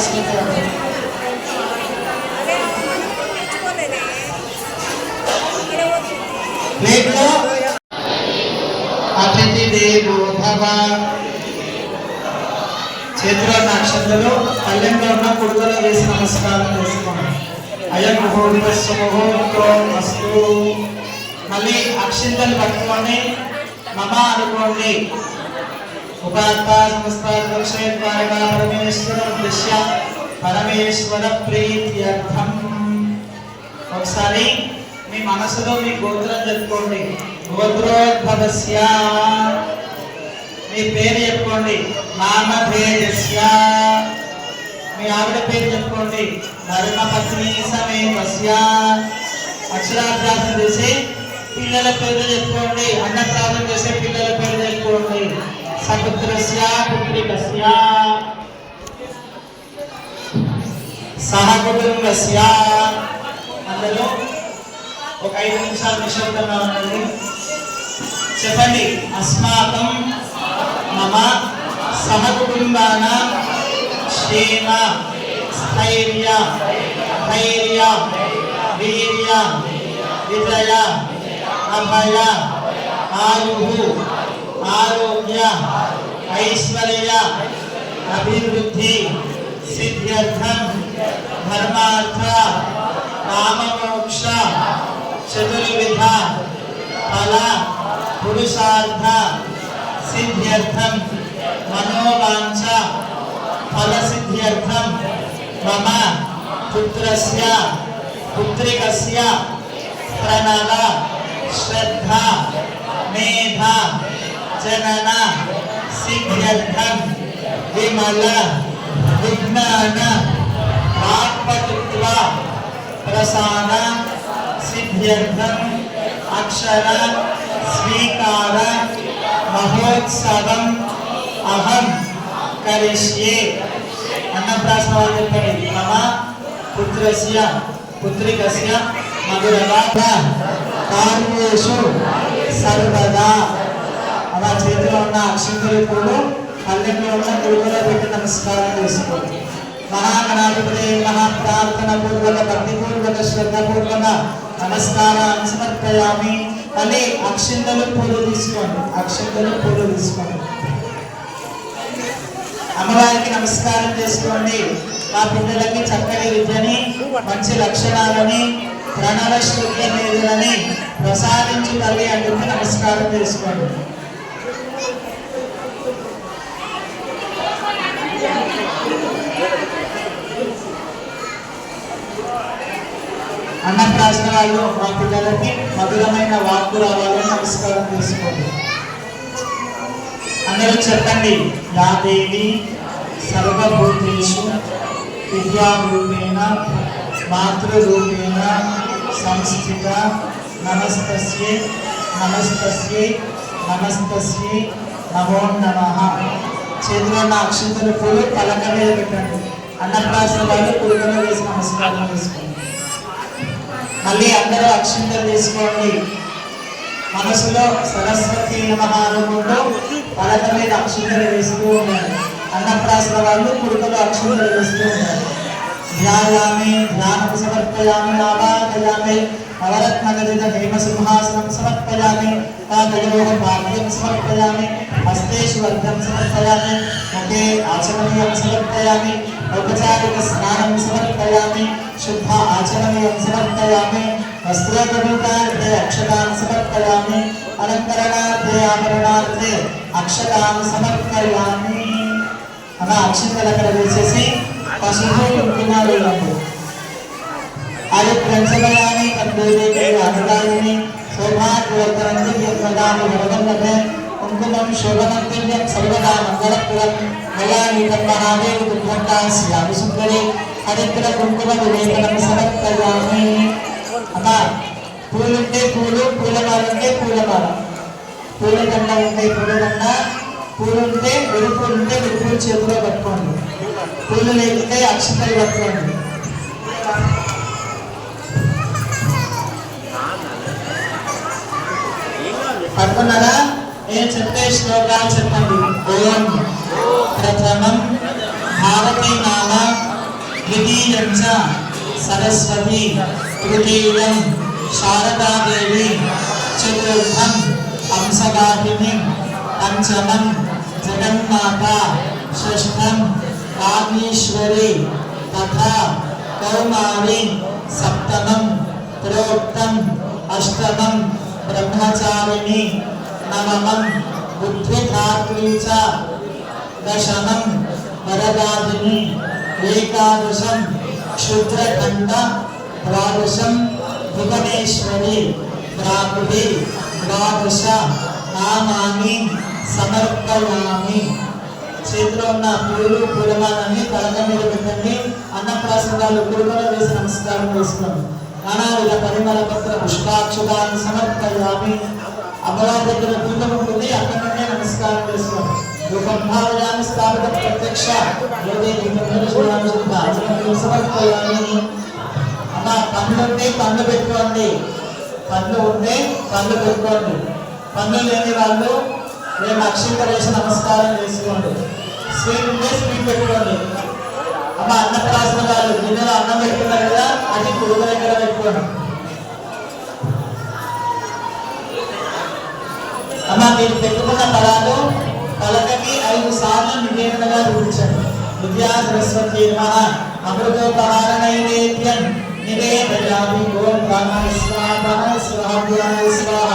తీసుకుంటారు ప్లేట్లో అతిథి దేవో భవ చేతిలో ఉన్న పల్లెంలో ఉన్న కొడుకులో వేసి నమస్కారం చేసుకోండి అయం ముహూర్తస్సు ముహూర్తం మళ్ళీ అక్షింతలు పట్టుకొని మమ అనుకోండి ఉపాత్త సమస్త దక్షిణ ద్వారకా పరమేశ్వర దృశ్య పరమేశ్వర ప్రీత్యర్థం. ఒకసారి మీ మనసులో మీ గోత్రం చెప్పుకోండి. గోత్రోద్భవస్య. మీ పేరు చెప్పుకోండి. నామధేయస్య. మీ ఆవిడ పేరు చెప్పుకోండి. ధర్మపత్ని సమేతస్య. అక్షరాభ్యాసం చేసి పిల్లల పేరు చెప్పుకోండి. అన్నప్రాసం చేసే పిల్లల పేరు సపుత్రస్య పుత్రికస్య సహకుటుంబస్య అందులో ఒక ఐదు నిమిషాలు నిశ్శబ్దంగా ఉండండి. చెప్పండి అస్మాకం మమ సహకుటుంబాన క్షేమ స్థైర్య ధైర్య వీర్య విజయ అభయ ఆయు आरोग्य ಐಶ್ವರ್ಯ अभिवृद्धि ಸಿದ್ಧ್ಯರ್ಥ ಧರ್ಮಾರ್ಥ ಕಾಮಮೋಕ್ಷ चतुर्विधा, फल, पुरुषार्थ सिद्ध्यर्थम मनोवांछ फल सिद्ध्यर्थम मम, पुत्रस्य, पुत्रिकस्य, प्रणव, श्रद्धा, मेधा జనన సిద్ధ్యర్థం విమల విజ్ఞాన ఆత్మతృత్వ ప్రసాద సిద్ధ్యర్థం అక్షర స్వీకార మహోత్సవం అహం కరిష్యే అన్నప్రాసన చెప్పండి మమ పుత్రస్య పుత్రికస్య మధురగాథ కార్యేషు సర్వదా అలా చేతిలో ఉన్న అక్షంతలు పూలు పల్లెల్లో ఉన్న గురువులో పెట్టి నమస్కారం చేసుకోండి. మహాగణాధిపతి మహాప్రార్థన పూర్వక భక్తి పూర్వక శ్రద్ధ పూర్వక నమస్కారాన్ని సమర్పయామి. మళ్ళీ అక్షింతలు పూలు తీసుకోండి. అక్షింతలు పూలు తీసుకోండి. అమ్మవారికి నమస్కారం చేసుకోండి. మా పిల్లలకి చక్కని విద్యని మంచి లక్షణాలని ప్రణవ శుద్ధ మేధులని ప్రసాదించు తల్లి అందుకు నమస్కారం చేసుకోండి. అన్నప్రాసన వాళ్ళు మా పిల్లలకి మధురమైన వాక్కు రావాలని నమస్కారం చేసుకోండి. అందరూ చెప్పండి యాదేవి సర్వభూతేషు విద్యారూపేణ మాతృరూపేణ సంస్థిత నమస్తస్యే నమస్తస్యే నమస్తస్యే నమో నమః. చేతిలో ఉన్న అక్షంతల పూలు పలక మీద పెట్టండి. అన్నప్రాసన వాళ్ళు పురుగులో వేసి నమస్కారం చేసుకోండి. మళ్ళీ అందరూ అక్షింతలు తీసుకోండి. మనసులో సరస్వతి నమహారములో పలక మీద అక్షింతలు వేస్తూ ఉన్నారు. అన్నప్రాసన వాళ్ళు కుడుకలు అక్షింతలు వేస్తూ ఉన్నారు. ధ్యాయామి ధ్యానం సమర్పయామి ఆవాదయామి నవరత్నగదిత హేమ సింహాసనం సమర్పయామి పాదయోగ భాగ్యం సమర్పయామి హస్తేషు వర్గం సమర్పయామి ముఖే ఆచమనీయం సమర్పయామి ఔపచారిక స్నానం సమర్పయామి శుద్ధ ఆచమనీయం సమర్పయామి వస్త్రోపరూపార్థే అక్షతాన్ని సమర్పయామి అలంకరణార్థే ఆభరణార్థే అక్షతాన్ని సమర్పయామి. అలా అక్షతలు అక్కడ వేసేసి పసుపు కుంకుమ వేయండి అది ప్రజలయాని కందేవి అనురాగిని సౌభాగ్యవర్ధనంతి యత్నదామి వరదన్నతే కుంకుమం శోభనంతిర్యం సర్వదా మంగళప్రదం మయాని తన్మహాదేవి దుర్గంగా శ్యామి హరిద్ర కుంకుమ వివేకనం సమర్పయామి అమ్మా పూలుంటే పూలు పూలమాలంటే పూలమాల. పూలదండ ఉంటే పూలదండ పూలుంటే ఉంటే విరుపులు ఉంటే విరుపులు చేతిలో పట్టుకోండి పూలు లేకుంటే అక్షతలు పట్టుకోండి పట్టుకున్నారా శ్లోకాలు చెప్పండి ఓం ప్రథమం భారతీనామ ద్వితీయం చ సరస్వతి తృతీయం శారదాదేవి చతుర్థం హంసవాహిని పంచమం జగన్మాత షష్ఠం కామేశ్వరి తథా కౌమారి సప్తమం త్రోక్తం అష్టమం బ్రహ్మచారిణి నవమం బుద్ధిధాత్రీ దశమం వరదాదిని ఏకాదశం క్షుద్రఖండ ద్వాదశం భువనేశ్వరి బ్రాహ్మణి ద్వాదశ నామాని సమర్పయామి చేతిలో ఉన్న పూలు పూలమాలని తలక మీద పెట్టండి. అన్నప్రాసనాలు కుడుకలు వేసి నమస్కారం చేసుకోండి నానావిధ పరిమళ పత్ర పుష్పాక్షుతాన్ని సమర్పయామి. అమరావతి దగ్గర పీఠం ఉంటుంది. అక్కడ నుండే నమస్కారం చేసుకోండి రూపంభావయామి స్థాపిత ప్రత్యక్ష అమ్మ పనులు ఉంటే పనులు పెట్టుకోండి. పనులు ఉంటే పనులు పెట్టుకోండి. పనులు లేని వాళ్ళు మేము అక్షింతరేసి నమస్కారం చేసుకోండి. స్వీట్ ఉంటే స్వీట్ పెట్టుకోండి. అమ్మ అన్నప్రాసన గారు గిన్నెలో అన్నం పెట్టుకున్నారు కదా అది పురుగు దగ్గర పెట్టుకోండి. అమ్మ మీరు పెట్టుకున్న ఫలాలు పలకకి ఐదు సార్లు నివేదనగా రూపించండి విద్యా సరస్వతి నమః అమృతోపహార నైవేద్యం నివేదయామి ఓం ప్రాణాయ స్వాహ ప్రాణాయ స్వాహ ప్రాణాయ స్వాహ.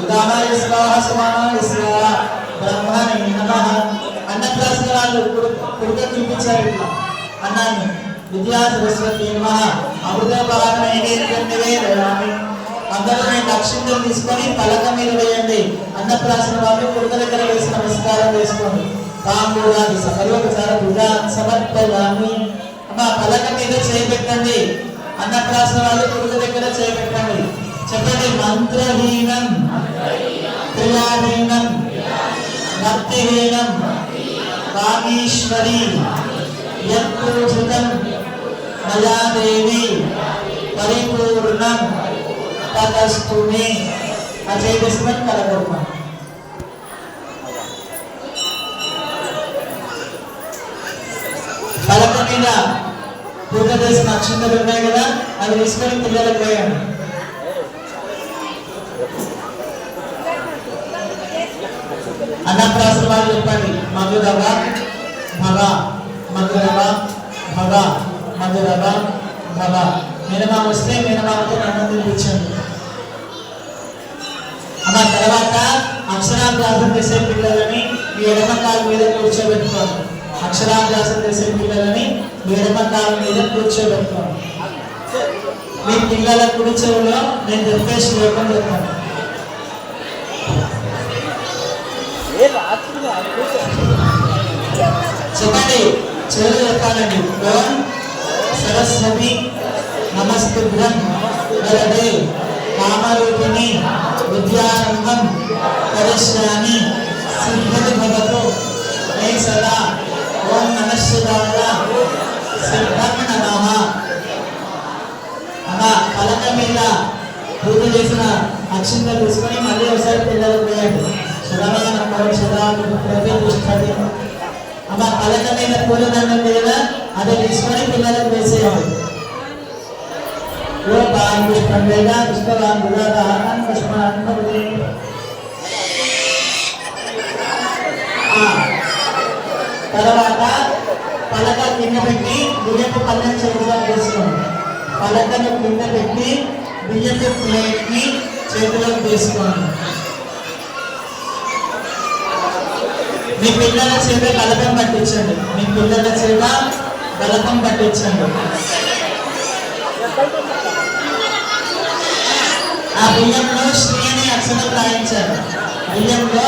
ఉదానాయ స్వాహ సమానాయ స్వాహ. బ్రహ్మణే కుడుక చూపించారు ఇట్లా. అన్నాన్ని విద్యా సరస్వతి నమః అమృతోపహార నైవేద్యం నివేదయామి. అందరూ నేను తీసుకొని పలక మీద వేయండి. అన్నప్రాసన వాళ్ళు కుడుక దగ్గర వేసి నమస్కారం చేసుకోండి. తాంబూలాది సకలోపచార పూజ సమర్పయామి. అమ్మా పలక మీద చేపెట్టండి అన్నప్రాసన వాళ్ళు కుడుక దగ్గర చేపెట్టండి చెప్పండి మంత్రహీనం క్రియాహీనం భక్తిహీనం కామేశ్వరి యత్పూజితం మయాదేవి పరిపూర్ణం తదస్తు మే. అజయ్ బిస్మత్ పలక మీద పూజ చేసిన అక్షంతలు ఉన్నాయి కదా? అవి తీసుకొని పిల్లలకు వేయండి. అన్నప్రాసం వాళ్ళు చెప్పండి. మధురవ భవ మధురవ భవ మధురవ భవ. మినమా వస్తే మినమాతో నన్ను తినిపించండి అమ్మ తర్వాత అక్షరాభ్యాసం చేసే పిల్లలని మీ ఎడమ కాలు మీద కూర్చోబెట్టుకోండి. అక్షరాభ్యాసం చేసే పిల్లలని వేడమకాల మీద కూర్చోబెడతాను మీ పిల్లల కుడి చెవులో నేను చెప్పే శ్లోకం చెప్తాను చెప్పండి. చెవులు చెప్పాలండి. ఓం సరస్వతి నమస్తుభ్యం వరదే కామరూపిణి విద్యారంభం పరిశ్రామి సిద్ధిర్భవతు భవతు. మే సదా ఓం నమ శివాయ. సిద్ధం నమ. అలా పలక మీద పూజ చేసిన అక్షింతలు తీసుకొని మళ్ళీ ఒకసారి పిల్లలు పోయాడు వేయండి శరవాన శరాలు ప్రతిష్టది అమ్మ పలక మీద పూలదండం మీద అది తీసుకొని పిల్లలకు వేసేవాడు ఓ పాన్ పుష్పం కృష్ణ పుష్పవాన్ గులాదాహనం తర్వాత పలక కింద పెట్టి బియ్యపు పల్లె చేతిలో తీసుకోండి పలకను కింద పెట్టి బియ్యపు ప్లేట్ని చేతిలో తీసుకోండి మీ పిల్లల చేత కలపం పట్టించండి. మీ పిల్లల చేత కలపం పట్టించండి. ఆ బియ్యంలో శ్రీ అనే అక్షరం రాయించండి. బియ్యంలో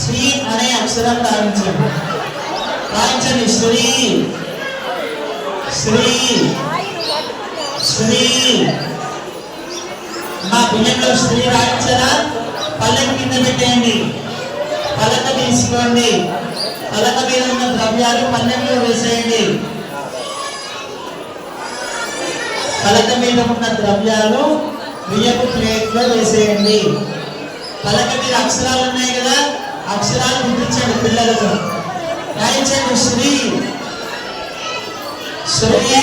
శ్రీ అనే అక్షరం రాయించండి. రాయించండి శ్రీ శ్రీ శ్రీ మా బియ్యంలో శ్రీ రాయించరా? పల్లెం కింద పెట్టేయండి. పలక తీసుకోండి. పలక మీద ఉన్న ద్రవ్యాలు పల్లెంలో వేసేయండి. పలక మీద ఉన్న ద్రవ్యాలు బియ్యపు ప్లేట్లో వేసేయండి. పలక మీద అక్షరాలు ఉన్నాయి కదా అక్షరాలు గుర్తించండి పిల్లలకు. దయచేసి శ్రీ. శ్రీ.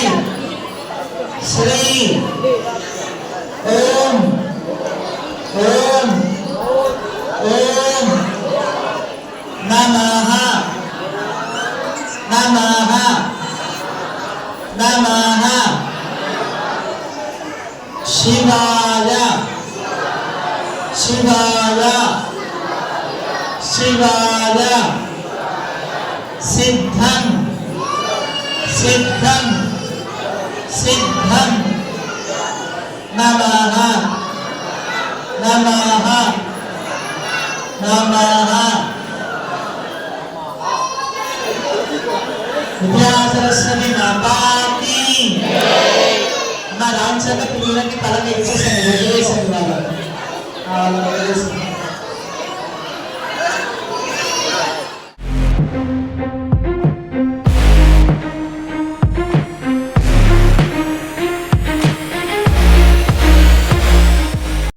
శ్రీ. ఓం. ఓం. ఓం. నమః. నమః. నమః. శివాయ. శివాయ. శివాయ. సిద్ధం సిద్ధం సిద్ధం నమః నమః నమః విద్యా